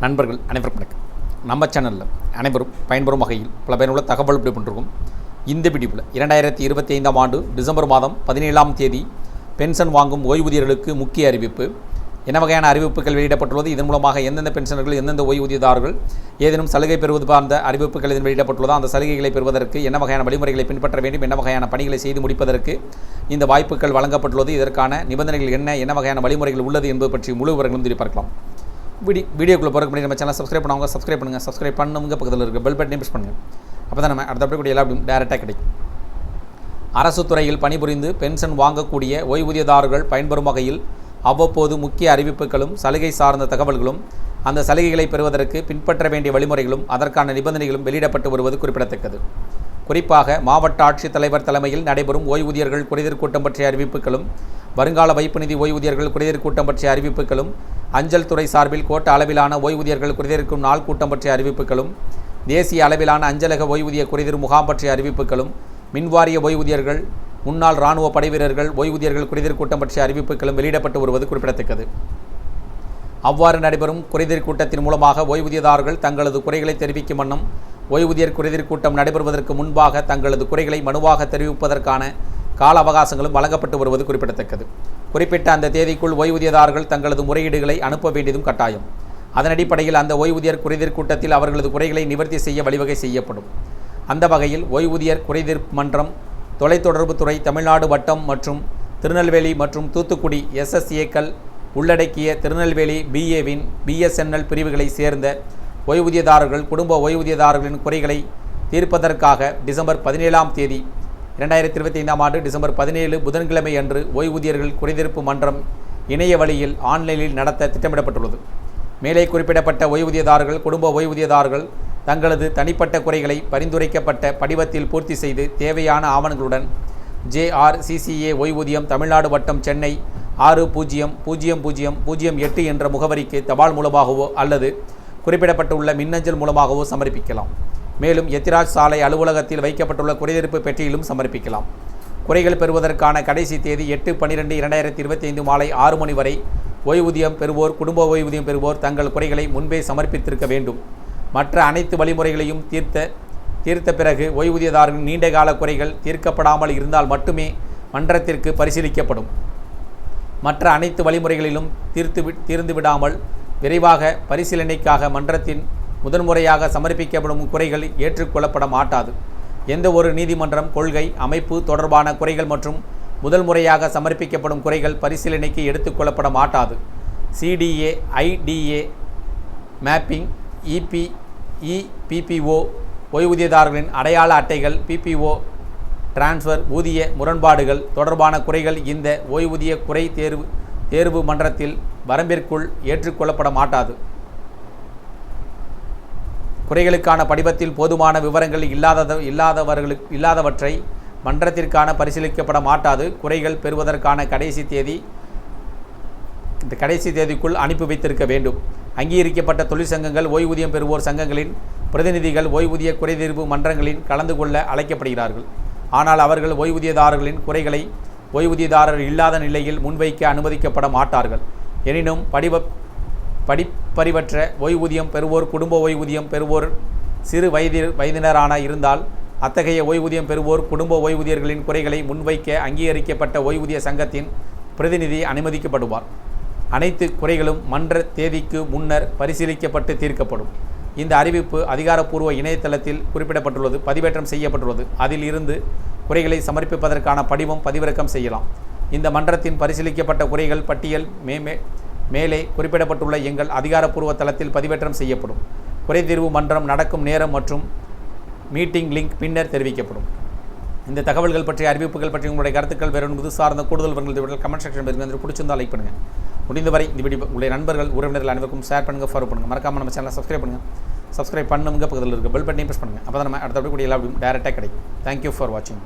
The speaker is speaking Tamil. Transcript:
நண்பர்கள் அனைவருக்கும் வணக்கம். நம்ம சேனலில் அனைவரும் பயன்பெறும் வகையில் பல பயனுள்ள தகவல் இப்படி பண்ணிருக்கோம் இந்த பிடிப்பில் இரண்டாயிரத்தி இருபத்தி ஐந்தாம் ஆண்டு டிசம்பர் மாதம் பதினேழாம் தேதி பென்ஷன் வாங்கும் ஓய்வூதியர்களுக்கு முக்கிய அறிவிப்பு. என்ன வகையான அறிவிப்புகள் வெளியிடப்பட்டுள்ளது? இதன் மூலமாக எந்தெந்த பென்ஷனர்கள் எந்தெந்த ஓய்வூதியதாரர்கள் ஏதேனும் சலுகை பெறுவது சார்ந்த அறிவிப்புகள் இதன் வெளியிடப்பட்டுள்ளதோ? அந்த சலுகைகளை பெறுவதற்கு என்ன வகையான வழிமுறைகளை பின்பற்ற வேண்டும்? என்ன வகையான பணிகளை செய்து முடிப்பதற்கு இந்த வாய்ப்புகள் வழங்கப்பட்டுள்ளது? இதற்கான நிபந்தனைகள் என்ன? என்ன வகையான வழிமுறைகள் உள்ளது என்பது பற்றி முழு விவரங்களும் திருப்பி பார்க்கலாம். வீடியோ வீடியோக்குள்ளே போகிறக்கு முன்னாடி நம்ம சேனல் சப்ஸ்கிரைப் பண்ணவங்க சப்ஸ்கிரைப் பண்ணுங்கள் சப்ஸ்கிரைப் பண்ணுங்க பக்கத்தில் இருக்க பெல் பட்டனையும் ப்ரெஸ் பண்ணுங்கள் அப்போ தான் நம்ம அடுத்த கூட எல்லா டேரெக்டாக கிடைக்கும். அரசு துறையில் பணிபுரிந்து பென்ஷன் வாங்கக்கூடிய ஓய்வூதியதாரர்கள் பயன்பெறும் வகையில் அவ்வப்போது முக்கிய அறிவிப்புகளும் சலுகை சார்ந்த தகவல்களும் அந்த சலுகைகளை பெறுவதற்கு பின்பற்ற வேண்டிய வழிமுறைகளும் அதற்கான நிபந்தனைகளும் வெளியிடப்பட்டு வருவது குறிப்பிடத்தக்கது. குறிப்பாக மாவட்ட ஆட்சித்தலைவர் தலைமையில் நடைபெறும் ஓய்வூதியர்கள் குறைதீர் கூட்டம் பற்றிய அறிவிப்புகளும் வருங்கால வைப்பு நிதி ஓய்வூதியர்கள் குறைதீர் கூட்டம் பற்றிய அறிவிப்புகளும் அஞ்சல் துறை சார்பில் கோட்ட அளவிலான ஓய்வூதியர்கள் குறைதீர்க்கும் நாள் கூட்டம் பற்றிய அறிவிப்புகளும் தேசிய அளவிலான அஞ்சலக ஓய்வூதிய குறைதீர் முகாம் பற்றிய அறிவிப்புகளும் மின்வாரிய ஓய்வூதியர்கள் முன்னாள் இராணுவ படைவீரர்கள் ஓய்வூதியர்கள் குறைதீர் கூட்டம் பற்றிய அறிவிப்புகளும் வெளியிடப்பட்டு வருவது குறிப்பிடத்தக்கது. அவ்வாறு நடைபெறும் குறைதீர் கூட்டத்தின் மூலமாக ஓய்வூதியதாரர்கள் தங்களது குறைகளை தெரிவிக்கும் வண்ணம் ஓய்வூதியர் குறைதீர் கூட்டம் நடைபெறுவதற்கு முன்பாக தங்களது குறைகளை மனுவாக தெரிவிப்பதற்கான கால அவகாசங்களும் வழங்கப்பட்டு வருவது குறிப்பிடத்தக்கது. குறிப்பிட்ட அந்த தேதிக்குள் ஓய்வூதியதாரர்கள் தங்களது முறையீடுகளை அனுப்ப வேண்டியதும் கட்டாயம். அதன் அடிப்படையில் அந்த ஓய்வூதியர் குறைதீர் கூட்டத்தில் அவர்களது குறைகளை நிவர்த்தி செய்ய வழிவகை செய்யப்படும். அந்த வகையில் ஓய்வூதியர் குறைதீர் மன்றம் தொலைத்தொடர்புத்துறை தமிழ்நாடு வட்டம் மற்றும் திருநெல்வேலி மற்றும் தூத்துக்குடி எஸ்எஸ்ஏக்கள் உள்ளடக்கிய திருநெல்வேலி பிஏவின் பிஎஸ்என்எல் பிரிவுகளை சேர்ந்த ஓய்வூதியதாரர்கள் குடும்ப ஓய்வூதியதாரர்களின் குறைகளை தீர்ப்பதற்காக டிசம்பர் பதினேழாம் தேதி இரண்டாயிரத்தி இருபத்தி ஐந்தாம் ஆண்டு டிசம்பர் பதினேழு புதன்கிழமை அன்று ஓய்வூதியர்கள் குறைதீர்ப்பு மன்றம் இணைய வழியில் ஆன்லைனில் நடத்த திட்டமிடப்பட்டுள்ளது. மேலே குறிப்பிடப்பட்ட ஓய்வூதியதாரர்கள் குடும்ப ஓய்வூதியதாரர்கள் தங்களது தனிப்பட்ட குறைகளை பரிந்துரைக்கப்பட்ட படிவத்தில் பூர்த்தி செய்து தேவையான ஆவணங்களுடன் ஜேஆர்சிசிஏ ஓய்வூதியம் தமிழ்நாடு வட்டம் சென்னை ஆறு பூஜ்ஜியம் பூஜ்ஜியம் பூஜ்ஜியம் பூஜ்ஜியம் எட்டு என்ற முகவரிக்கு தபால் மூலமாகவோ அல்லது குறிப்பிடப்பட்டுள்ள மின்னஞ்சல் மூலமாகவோ சமர்ப்பிக்கலாம். மேலும் எத்திராஜ் சாலை அலுவலகத்தில் வைக்கப்பட்டுள்ள குறைதீர்ப்பு பெட்டியிலும் சமர்ப்பிக்கலாம். குறைகள் பெறுவதற்கான கடைசி தேதி எட்டு பன்னிரெண்டு இரண்டாயிரத்தி இருபத்தி ஐந்து மாலை ஆறு மணி வரை ஓய்வூதியம் பெறுவோர் குடும்ப ஓய்வூதியம் பெறுவோர் தங்கள் குறைகளை முன்பே சமர்ப்பித்திருக்க வேண்டும். மற்ற அனைத்து வழிமுறைகளையும் தீர்த்த தீர்த்த பிறகு ஓய்வூதியதாரின் நீண்டகால குறைகள் தீர்க்கப்படாமல் இருந்தால் மட்டுமே மன்றத்திற்கு பரிசீலிக்கப்படும். மற்ற அனைத்து வழிமுறைகளிலும் தீர்த்து வி தீர்ந்து விடாமல் விரைவாக பரிசீலனைக்காக மன்றத்தின் முதன்முறையாக சமர்ப்பிக்கப்படும் குறைகள் ஏற்றுக்கொள்ளப்பட மாட்டாது. எந்த ஒரு நீதிமன்றம் கொள்கை அமைப்பு தொடர்பான குறைகள் மற்றும் முதல் முறையாக சமர்ப்பிக்கப்படும் குறைகள் பரிசீலனைக்கு எடுத்துக்கொள்ளப்பட மாட்டாது. CDA IDA mapping E P ஓய்வூதியதாரர்களின் அடையாள அட்டைகள் பிபிஓ டிரான்ஸ்ஃபர் ஊதிய முரண்பாடுகள் தொடர்பான குறைகள் இந்த ஓய்வூதிய குறை தேர்வு தேர்வு மன்றத்தில் வரம்பிற்குள் ஏற்றுக்கொள்ளப்பட மாட்டாது. குறைகளுக்கான படிவத்தில் போதுமான விவரங்கள் இல்லாதத இல்லாதவர்களுக்கு இல்லாதவற்றை மன்றத்திற்கான பரிசீலிக்கப்பட மாட்டாது. குறைகள் பெறுவதற்கான கடைசி தேதி இந்த கடைசி தேதிக்குள் அனுப்பி வைத்திருக்க வேண்டும். அங்கீகரிக்கப்பட்ட தொழிற்சங்கங்கள் ஓய்வூதியம் பெறுவோர் சங்கங்களின் பிரதிநிதிகள் ஓய்வூதிய குறைதீர்வு மன்றங்களில் கலந்து கொள்ள அழைக்கப்படுகிறார்கள். ஆனால் அவர்கள் ஓய்வூதியதாரர்களின் குறைகளை ஓய்வூதியதாரர் இல்லாத நிலையில் முன்வைக்க அனுமதிக்கப்பட மாட்டார்கள். எனினும் படிவ படிப்பறிவற்ற ஓய்வூதியம் பெறுவோர் குடும்ப ஓய்வூதியம் பெறுவோர் சிறு வயதி வயதினரான இருந்தால் அத்தகைய ஓய்வூதியம் பெறுவோர் குடும்ப ஓய்வூதியர்களின் குறைகளை முன்வைக்க அங்கீகரிக்கப்பட்ட ஓய்வூதிய சங்கத்தின் பிரதிநிதி அனுமதிக்கப்படுவார். அனைத்து குறைகளும் மன்ற தேதிக்கு முன்னர் பரிசீலிக்கப்பட்டு தீர்க்கப்படும். இந்த அறிவிப்பு அதிகாரப்பூர்வ இணையதளத்தில் குறிப்பிடப்பட்டுள்ளது பதிவேற்றம் செய்யப்பட்டுள்ளது. அதில் இருந்து குறைகளை சமர்ப்பிப்பதற்கான படிவம் பதிவிறக்கம் செய்யலாம். இந்த மன்றத்தின் பரிசீலிக்கப்பட்ட குறைகள் பட்டியல் மேமே மேலே குறிப்பிடப்பட்டுள்ள எங்கள் அதிகாரப்பூர்வ தளத்தில் பதிவேற்றம் செய்யப்படும். குறைதீர்வு மன்றம் நடக்கும் நேரம் மற்றும் மீட்டிங் லிங்க் பின்னர் தெரிவிக்கப்படும். இந்த தகவல்கள் பற்றிய அறிவிப்புகள் பற்றி உங்களுடைய கருத்துக்கள் வேறு இது சார்ந்த கூடுதல் விவரங்கள் கமெண்ட் செக்ஷன் என்று பிடிச்சிருந்தால் லைக் பண்ணுங்கள் முடிந்தவரை இந்த வீடியோ உங்களுடைய நண்பர்கள் உறவினர்கள் அனைவருக்கும் ஷேர் பண்ணுங்கள் ஃபாலோ பண்ணுங்கள் மறக்காமல் நம்ம சேனலை சப்ஸ்கிரைப் பண்ணுங்கள் சப்ஸ்கிரைப் பண்ணுங்க பக்கத்தில் இருக்க பெல் பட்டனையும் ப்ரெஸ் பண்ணுங்கள் அப்போ தான் நம்ம அடுத்த கூடிய எல்லா டேரெக்டாக கிடைக்கும். தேங்க்யூ ஃபார் வாட்சிங்